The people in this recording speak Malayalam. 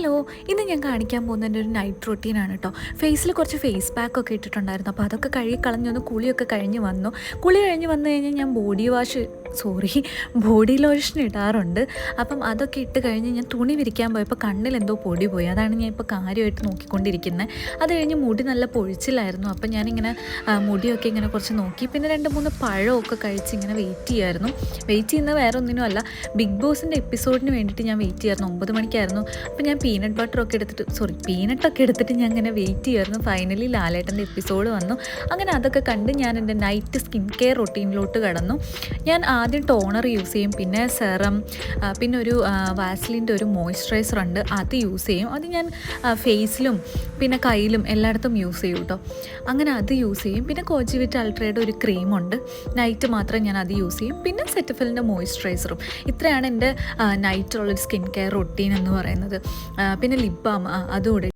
ഹലോ ഇന്ന് ഞാൻ കാണിക്കാൻ പോകുന്നതിന്റെ ഒരു നൈറ്റ് റൊട്ടീനാണ് കേട്ടോ ഫേസിൽ കുറച്ച് ഫേസ് പാക്ക് ഒക്കെ ഇട്ടിട്ടുണ്ടായിരുന്നു. അപ്പോൾ അതൊക്കെ കഴുകി കളഞ്ഞൊന്ന് കുളിയൊക്കെ കഴിഞ്ഞ് വന്നു. കുളി കഴിഞ്ഞ് വന്നു കഴിഞ്ഞാൽ ഞാൻ body wash sorry body lotion ഇടാറുണ്ട്. അപ്പം അതൊക്കെ ഇട്ട് കഴിഞ്ഞ് ഞാൻ തുണി വിരിക്കാൻ പോയപ്പോൾ കണ്ണിൽ എന്തോ പൊടി പോയി. അതാണ് ഞാൻ ഇപ്പോൾ കാര്യമായിട്ട് നോക്കിക്കൊണ്ടിരിക്കുന്നത് അത് കഴിഞ്ഞ് മുടി നല്ല പൊഴിച്ചിലായിരുന്നു. അപ്പം ഞാനിങ്ങനെ മുടിയൊക്കെ ഇങ്ങനെ കുറച്ച് നോക്കി. പിന്നെ രണ്ട് മൂന്ന് പഴമൊക്കെ കഴിച്ച് ഇങ്ങനെ വെയിറ്റ് ചെയ്യുമായിരുന്നു വെയിറ്റ് ചെയ്യുന്ന വേറെ ഒന്നിനും അല്ല. ബിഗ് ബോസിന്റെ എപ്പിസോഡിന് വേണ്ടിയിട്ട് ഞാൻ വെയിറ്റ് ചെയ്യായിരുന്നു. ഒമ്പത് മണിക്കായിരുന്നു. അപ്പം ഞാൻ പീനട്ട് ബട്ടറൊക്കെ എടുത്തിട്ട് സോറി പീനട്ടൊക്കെ എടുത്തിട്ട് ഞാൻ ഇങ്ങനെ വെയിറ്റ് ചെയ്യുമായിരുന്നു ഫൈനലി ലാലേട്ടന്റെ എപ്പിസോഡ് വന്നു. അങ്ങനെ അതൊക്കെ കണ്ട് ഞാൻ എന്റെ നൈറ്റ് സ്കിൻ കെയർ റൊട്ടീനിലോട്ട് കടന്നു. ഞാൻ ആദ്യം ടോണർ യൂസ് ചെയ്യും പിന്നെ സെറം പിന്നെ ഒരു വാസ്ലിന്റെ ഒരു മോയ്സ്ചറൈസർ ഉണ്ട് അത് യൂസ് ചെയ്യും. അത് ഞാൻ ഫേസിലും പിന്നെ കയ്യിലും എല്ലായിടത്തും യൂസ് ചെയ്യും കേട്ടോ അങ്ങനെ അത് യൂസ് ചെയ്യും. പിന്നെ കോച്ചിവിറ്റ് അൾട്രയുടെ ഒരു ക്രീമുണ്ട് നൈറ്റ് മാത്രം ഞാൻ അത് യൂസ് ചെയ്യും. പിന്നെ സെറ്റഫിലിന്റെ മോയ്സ്ചറൈസറും ഇത്രയാണ് എന്റെ നൈറ്റുള്ളൊരു സ്കിൻ കെയർ റൊട്ടീൻ എന്ന് പറയുന്നത്. പിന്നെ ലിപ് ബാം അതുകൂടെ